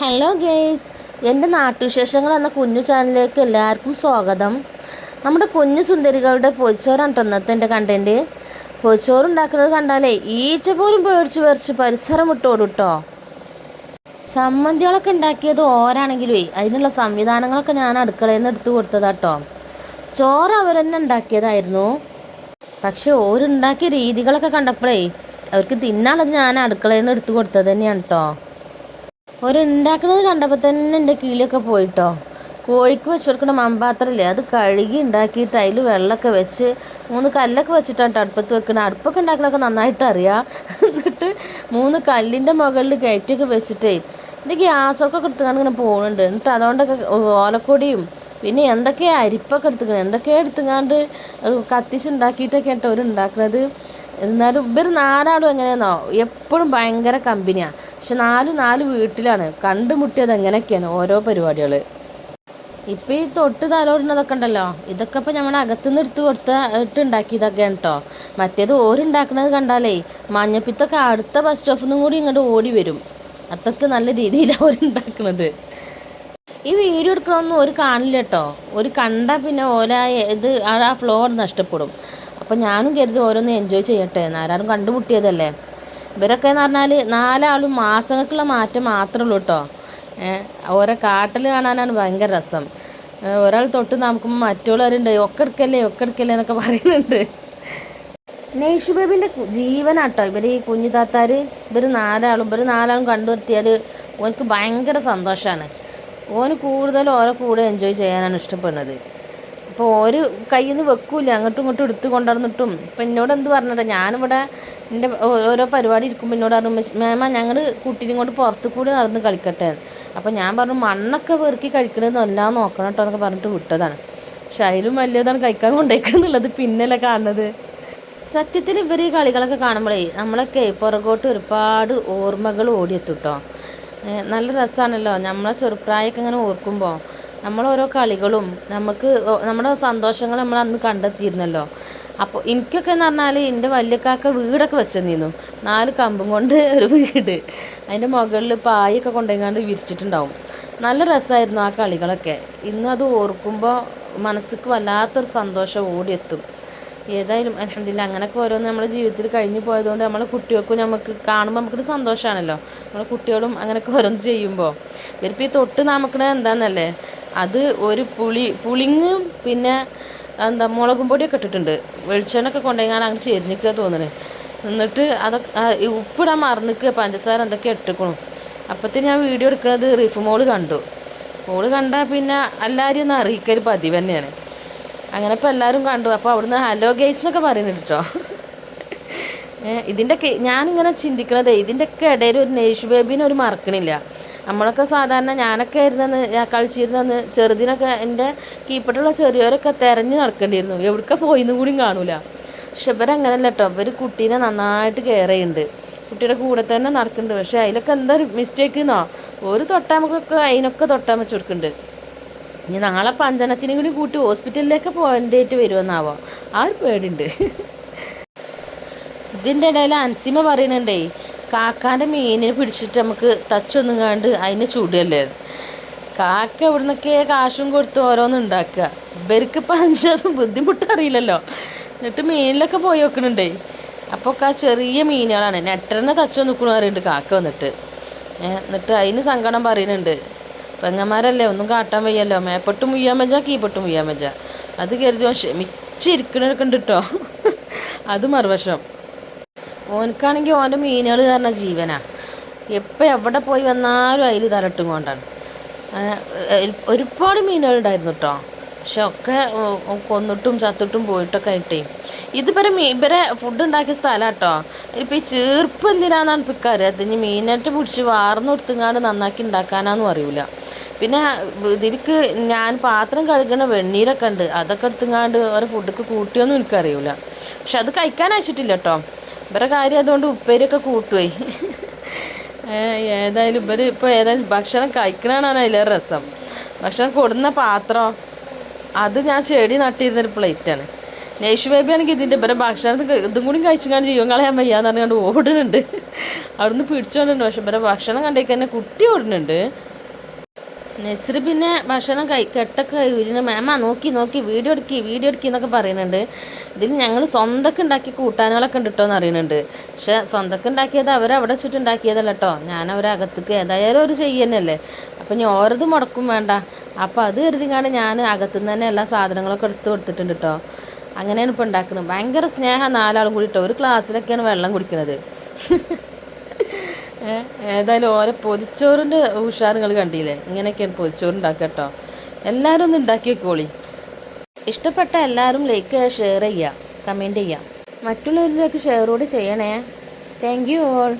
Hello guys എന്റെ നാട്ടുവിശേഷങ്ങൾ എന്ന കുഞ്ഞു ചാനലിലേക്ക് എല്ലാവർക്കും സ്വാഗതം. നമ്മുടെ കുഞ്ഞു സുന്ദരികളുടെ പൊതിച്ചോറാണ് കേട്ടോ ഇന്നത്തെ എന്റെ കണ്ടന്റ് പൊതിച്ചോറ് ഉണ്ടാക്കുന്നത് കണ്ടാലേ ഈച്ച പോലും പേടിച്ച് പേടിച്ച് പരിസരം വിട്ടോടും കേട്ടോ. ചമ്മന്തികളൊക്കെ ഉണ്ടാക്കിയത് ഓരാണെങ്കിലേ അതിനുള്ള സംവിധാനങ്ങളൊക്കെ ഞാൻ അടുക്കളയിൽ നിന്ന് എടുത്തു കൊടുത്തതാട്ടോ ചോറ് അവർ തന്നെ ഉണ്ടാക്കിയതായിരുന്നു. പക്ഷെ ഓരുണ്ടാക്കിയ രീതികളൊക്കെ കണ്ടപ്പോഴേ അവർക്ക് തിന്നാളത് ഞാൻ അടുക്കളയിൽ നിന്ന് എടുത്തു കൊടുത്തത് തന്നെയാണ് കേട്ടോ. ഒരുണ്ടാക്കുന്നത് കണ്ടപ്പോൾ തന്നെ എന്റെ കിളിയൊക്കെ പോയിട്ടോ. കോഴിക്ക് വെച്ച് കൊടുക്കുന്ന മൺപാത്രമില്ലേ അത് കഴുകി ഉണ്ടാക്കിയിട്ട് അതിൽ വെള്ളമൊക്കെ വെച്ച് മൂന്ന് കല്ലൊക്കെ വെച്ചിട്ടാണ് അടുപ്പത്ത് വെക്കുന്നത് അടുപ്പൊക്കെ ഉണ്ടാക്കണമൊക്കെ നന്നായിട്ട് അറിയാം എന്നിട്ട് മൂന്ന് കല്ലിന്റെ മുകളിൽ കയറ്റിയൊക്കെ വെച്ചിട്ടേ എന്റെ ഗ്യാസൊക്കെ എടുത്തുകൊണ്ട് ഇങ്ങനെ പോകുന്നുണ്ട് എന്നിട്ട് അതുകൊണ്ടൊക്കെ ഓലക്കൊടിയും പിന്നെ എന്തൊക്കെയാ അരിപ്പൊക്കെ എടുത്തുക്കണം എന്തൊക്കെയാണ് എടുത്തുങ്ങാണ്ട് കത്തിച്ചുണ്ടാക്കിയിട്ടൊക്കെ ആട്ടോ അവർ ഉണ്ടാക്കുന്നത് എന്നാലും ഇവർ നാലാളും എങ്ങനെയാണെന്നോ എപ്പോഴും ഭയങ്കര കമ്പനിയാണ് പക്ഷെ നാല് നാല് വീട്ടിലാണ്. കണ്ടുമുട്ടിയത് എങ്ങനെയൊക്കെയാണ് ഓരോ പരിപാടികൾ ഇപ്പം ഈ തൊട്ട് തലോടുന്നതൊക്കെ ഉണ്ടല്ലോ. ഇതൊക്കെ ഇപ്പം നമ്മൾ അകത്തുനിന്ന് എടുത്ത് കൊടുത്ത് ഇട്ട് ഉണ്ടാക്കിയതൊക്കെയാണ് കേട്ടോ മറ്റേത് ഓരുണ്ടാക്കുന്നത് കണ്ടാലേ മഞ്ഞപ്പിത്തൊക്കെ അടുത്ത ബസ് സ്റ്റോപ്പിൽ നിന്നും കൂടി ഇങ്ങോട്ട് ഓടി വരും. അത്രയ്ക്ക് നല്ല രീതിയിലാണ് ഓരുണ്ടാക്കുന്നത് ഈ വീഡിയോ എടുക്കണമെന്നും ഒരു കാണില്ല കേട്ടോ ഒരു കണ്ടാൽ പിന്നെ ഓല ഇത് ആ ഫ്ലോ നഷ്ടപ്പെടും. അപ്പം ഞാനും കരുതി ഓരോന്ന് എൻജോയ് ചെയ്യട്ടെ. ആരാരും കണ്ടുമുട്ടിയതല്ലേ. ഇവരൊക്കെ എന്ന് പറഞ്ഞാൽ നാലാളും മാസങ്ങൾക്കുള്ള മാറ്റം മാത്രമേ ഉള്ളൂ കേട്ടോ ഓരോ കാട്ടിൽ കാണാനാണ് ഭയങ്കര രസം. ഒരാൾ തൊട്ട് നമുക്ക് മറ്റുള്ളവരുണ്ട് ഒക്കെ എടുക്കല്ലേ ഒക്കെ എടുക്കല്ലേ എന്നൊക്കെ പറയുന്നുണ്ട്. നെയ്ഷു ബേബിന്റെ ജീവനാട്ടോ ഇവർ ഈ കുഞ്ഞു താത്താർ ഇവർ നാലാളും ഇവർ നാലാളും കണ്ടുപറ്റിയാൽ ഓനക്ക് ഭയങ്കര സന്തോഷമാണ് ഓന് കൂടുതൽ ഓരോ കൂടെ എൻജോയ് ചെയ്യാനാണ് ഇഷ്ടപ്പെടുന്നത്. അപ്പോൾ ഒരു കയ്യിൽ നിന്ന് വെക്കൂല. അങ്ങോട്ടും ഇങ്ങോട്ടും എടുത്ത് കൊണ്ടുവന്നിട്ടും. ഇപ്പം എന്നോട് എന്ത് പറഞ്ഞിട്ട് ഞാനിവിടെ എന്റെ ഓരോ പരിപാടി ഇരിക്കുമ്പോൾ എന്നോട് പറഞ്ഞു മേമ ഞങ്ങൾ കുട്ടീനെ കൊണ്ട് പുറത്ത് കൂടി നടന്ന് കളിക്കട്ടെ. അപ്പോൾ ഞാൻ പറഞ്ഞു മണ്ണൊക്കെ വെറുക്കി കഴിക്കണമെന്ന് എല്ലാം നോക്കണം കേട്ടോ എന്നൊക്കെ പറഞ്ഞിട്ട് വിട്ടതാണ്. പക്ഷെ അതിലും വലിയതാണ് കഴിക്കാൻ കൊണ്ടേക്കുന്നുള്ളത് പിന്നല്ലേ കാണുന്നത്. സത്യത്തിൽ ഇവർ ഈ കളികളൊക്കെ കാണുമ്പോഴേ നമ്മളൊക്കെ പുറകോട്ട് ഒരുപാട് ഓർമ്മകൾ ഓടിയെത്തും കേട്ടോ നല്ല രസമാണല്ലോ നമ്മളെ ചെറുപ്രായമൊക്കെ ഇങ്ങനെ ഓർക്കുമ്പോൾ നമ്മളോരോ കളികളും നമുക്ക് നമ്മുടെ സന്തോഷങ്ങൾ നമ്മൾ അന്ന് കണ്ടെത്തിയിരുന്നല്ലോ. അപ്പോൾ എനിക്കൊക്കെ എന്ന് പറഞ്ഞാൽ എന്റെ വല്യക്കാക്ക വീടൊക്കെ വെച്ചെന്നിരുന്നു. നാല് കമ്പും കൊണ്ട് ഒരു വീട്. അതിന്റെ മുകളിൽ പായൊക്കെ കൊണ്ടുപോയിങ്ങാണ്ട് വിരിച്ചിട്ടുണ്ടാവും. നല്ല രസമായിരുന്നു ആ കളികളൊക്കെ. ഇന്ന് അത് ഓർക്കുമ്പോൾ മനസ്സിക്ക് വല്ലാത്തൊരു സന്തോഷം ഓടിയെത്തും. ഏതായാലും അലഹമില്ല അങ്ങനെയൊക്കെ ഓരോന്ന് നമ്മുടെ ജീവിതത്തിൽ കഴിഞ്ഞു പോയതുകൊണ്ട് നമ്മളെ കുട്ടികൾക്കും നമുക്ക് കാണുമ്പോൾ നമുക്കൊരു സന്തോഷമാണല്ലോ നമ്മളെ കുട്ടികളും അങ്ങനെയൊക്കെ ഓരോന്ന് ചെയ്യുമ്പോൾ ഇവരിപ്പോൾ ഈ തൊട്ട് നമുക്കണത് എന്താണെന്നല്ലേ അത് ഒരു പുളി പുളിങ്ങ് പിന്നെ എന്താ മുളകും പൊടിയൊക്കെ ഇട്ടിട്ടുണ്ട്. വെളിച്ചെണ്ണൊക്കെ കൊണ്ടുപോയി അങ്ങനെ ചെരിഞ്ഞിക്കുക തോന്നുന്നത് എന്നിട്ട് അതൊക്കെ ഉപ്പിടാൻ മറന്നിക്കുക പഞ്ചസാര എന്തൊക്കെ ഇട്ടിക്കണു അപ്പത്തിന് ഞാൻ വീഡിയോ എടുക്കുന്നത് റീഫ് മോൾ കണ്ടു. മോൾ കണ്ടാൽ പിന്നെ എല്ലാവരും ഒന്ന് അറിയിക്കൽ പതിവ് തന്നെയാണ്. അങ്ങനെ ഇപ്പോൾ എല്ലാവരും കണ്ടു. അപ്പോൾ അവിടുന്ന് ഹലോ ഗേസ് എന്നൊക്കെ പറയുന്നുണ്ട് കേട്ടോ. ഇതിന്റെ ഞാനിങ്ങനെ ചിന്തിക്കണതേ ഇതിന്റെയൊക്കെ ഇടയിൽ ഒരു നേഷ് ബേബിനെ ഒരു മറക്കണില്ല. നമ്മളൊക്കെ സാധാരണ ഞാനൊക്കെ ആയിരുന്നെന്ന് കളിച്ചിരുന്നെന്ന് ചെറുതിനൊക്കെ എന്റെ കീപ്പട്ടുള്ള ചെറിയവരൊക്കെ തിരഞ്ഞ് നടക്കേണ്ടിയിരുന്നു. എവിടേക്ക് പോയിന്നും കൂടിയും കാണൂല. പക്ഷെ ഇവരങ്ങനല്ല കേട്ടോ ഇവർ കുട്ടീനെ നന്നായിട്ട് കെയർ ചെയ്യുന്നുണ്ട്. കുട്ടിയുടെ കൂടെ തന്നെ നടക്കുന്നുണ്ട്. പക്ഷേ അതിലൊക്കെ എന്താ മിസ്റ്റേക്ക് എന്നോ ഒരു തൊട്ടാമക്കൊക്കെ അതിനൊക്കെ തൊട്ടാൻ വെച്ച് കൊടുക്കുന്നുണ്ട്. ഇനി നാളെ പഞ്ചനത്തിനും കൂടി കൂട്ടി ഹോസ്പിറ്റലിലേക്ക് പോകേണ്ടിയിട്ട് വരുമെന്നാവോ? ആ ഒരു പേടിയുണ്ട്. ഇതിന്റെ ഇടയിൽ അൻസിമ പറയുന്നുണ്ടേ കാക്കാന്റെ മീനിനെ പിടിച്ചിട്ട് നമുക്ക് തച്ചൊന്നും കണ്ട് അതിനെ ചൂടല്ലേ? കാക്ക ഇവിടുന്നൊക്കെ കാശും കൊടുത്ത് ഓരോന്നും ഉണ്ടാക്കുക. ഇവർക്ക് ഇപ്പം അതിനൊന്നും ബുദ്ധിമുട്ടറിയില്ലല്ലോ എന്നിട്ട് മീനിലൊക്കെ പോയി വെക്കണുണ്ടേ. അപ്പോൾ ഒക്കെ ആ ചെറിയ മീനുകളാണ്. നെട്ടറിനെ തച്ചോ നിൽക്കണു പറയുന്നുണ്ട് കാക്ക വന്നിട്ട്. എന്നിട്ട് അതിന് സങ്കടം പറയുന്നുണ്ട്. പെങ്ങന്മാരല്ലേ ഒന്നും കാട്ടാൻ വയ്യല്ലോ. മേപ്പെട്ടും മുയ്യാൻ വെച്ചാൽ കീപ്പെട്ടും മുയ്യാൻ വെച്ചാൽ അത് കരുതി ക്ഷമിച്ചിരിക്കണൊക്കെ ഉണ്ട് കേട്ടോ അത് മറുവശം. ഓനക്കാണെങ്കിൽ ഓന്റെ മീനുകൾ കാരണം ജീവനാ. എപ്പോൾ എവിടെ പോയി വന്നാലും അതിൽ തലട്ടും കൊണ്ടാണ്. ഒരുപാട് മീനുകളുണ്ടായിരുന്നു കേട്ടോ പക്ഷെ ഒക്കെ കൊന്നിട്ടും ചത്തിട്ടും പോയിട്ടൊക്കെ ആയിട്ടേ. ഇതിവരെ മീ ഇവരെ ഫുഡ് ഉണ്ടാക്കിയ സ്ഥലം കേട്ടോ ഇപ്പം ഈ ചീർപ്പ് എന്തിനാന്നാണ് ഇപ്പം അത് ഇനി മീനായിട്ട് പിടിച്ച് വാർന്നു കൊടുത്തുങ്ങാണ്ട് നന്നാക്കി ഉണ്ടാക്കാനാന്നും അറിയില്ല പിന്നെ ഇതിലേക്ക് ഞാൻ പാത്രം കഴുകുന്ന വെണ്ണീരൊക്കെ ഉണ്ട് അതൊക്കെ എടുത്തുങ്ങാണ്ട് ഓരോ ഫുഡൊക്കെ കൂട്ടിയൊന്നും എനിക്കറിയില്ല പക്ഷെ അത് കഴിക്കാൻ അയച്ചിട്ടില്ല കേട്ടോ ഇവരെ കാര്യം അതുകൊണ്ട് ഉപ്പേരിയൊക്കെ കൂട്ടുപോയി ഏതായാലും ഇവർ ഇപ്പോൾ ഏതായാലും ഭക്ഷണം കഴിക്കണതാണ് അതിലെ രസം. ഭക്ഷണം കൊടുന്ന പാത്രം. അത് ഞാൻ ചെടി നട്ടിരുന്നൊരു പ്ലേറ്റാണ് നേഷു ബേബി ആണെങ്കിൽ ഇതിന്റെ ഇവരെ ഭക്ഷണം ഇതും കൂടി കഴിച്ചാൽ ജീവൻ കളയാൻ വയ്യാന്ന് പറഞ്ഞുകൊണ്ട് ഓടുന്നുണ്ട്. അവിടുന്ന് പിടിച്ചോണ്ടുണ്ട് പക്ഷെ ഇവരെ ഭക്ഷണം കണ്ടേക്ക് തന്നെ കുട്ടി ഓടുന്നുണ്ട്. നെസ്രി പിന്നെ ഭക്ഷണം കൈ കെട്ടൊക്കെ വിരുന്ന് മാമ നോക്കി നോക്കി വീഡിയോ എടുക്കി വീഡിയോ എടുക്കി എന്നൊക്കെ പറയുന്നുണ്ട്. ഇതിൽ ഞങ്ങൾ സ്വന്തമൊക്കെ ഉണ്ടാക്കി കൂട്ടാനുകളൊക്കെ ഉണ്ട് എന്ന് അറിയുന്നുണ്ട് പക്ഷെ സ്വന്തമൊക്കെ ഉണ്ടാക്കിയത് അവരവിടെ വെച്ചിട്ട് ഉണ്ടാക്കിയതല്ല കേട്ടോ ഞാൻ അവരെ അകത്തേക്ക് ഏതായാലും ഒരു ചെയ്യുന്നല്ലേ. അപ്പം ഞാൻ ഓരത് മുടക്കും വേണ്ട. അപ്പോൾ അത് കരുതിങ്ങാണ്ട് ഞാൻ അകത്തുനിന്ന് തന്നെ എല്ലാ സാധനങ്ങളൊക്കെ എടുത്ത് കൊടുത്തിട്ടുണ്ട് കേട്ടോ അങ്ങനെയാണ് ഇപ്പോൾ ഉണ്ടാക്കുന്നത്. ഭയങ്കര സ്നേഹം നാലാളും കൂടി കേട്ടോ ഒരു ക്ലാസ്സിലൊക്കെയാണ് വെള്ളം കുടിക്കുന്നത് ഏതായാലും ഓരോ പൊതിച്ചോറിന്റെ ഉഷാറുകൾ കണ്ടില്ലേ? ഇങ്ങനെയൊക്കെയാണ് പൊതിച്ചോറ് ഉണ്ടാക്കുക കേട്ടോ. എല്ലാവരും ഒന്ന് ഉണ്ടാക്കി വെക്കോളി ഇഷ്ടപ്പെട്ട എല്ലാവരും ലൈക്ക് ഷെയർ ചെയ്യുക കമന്റ് ചെയ്യുക. മറ്റുള്ളവരിലേക്ക് ഷെയർ കൂടി ചെയ്യണേ. Thank you all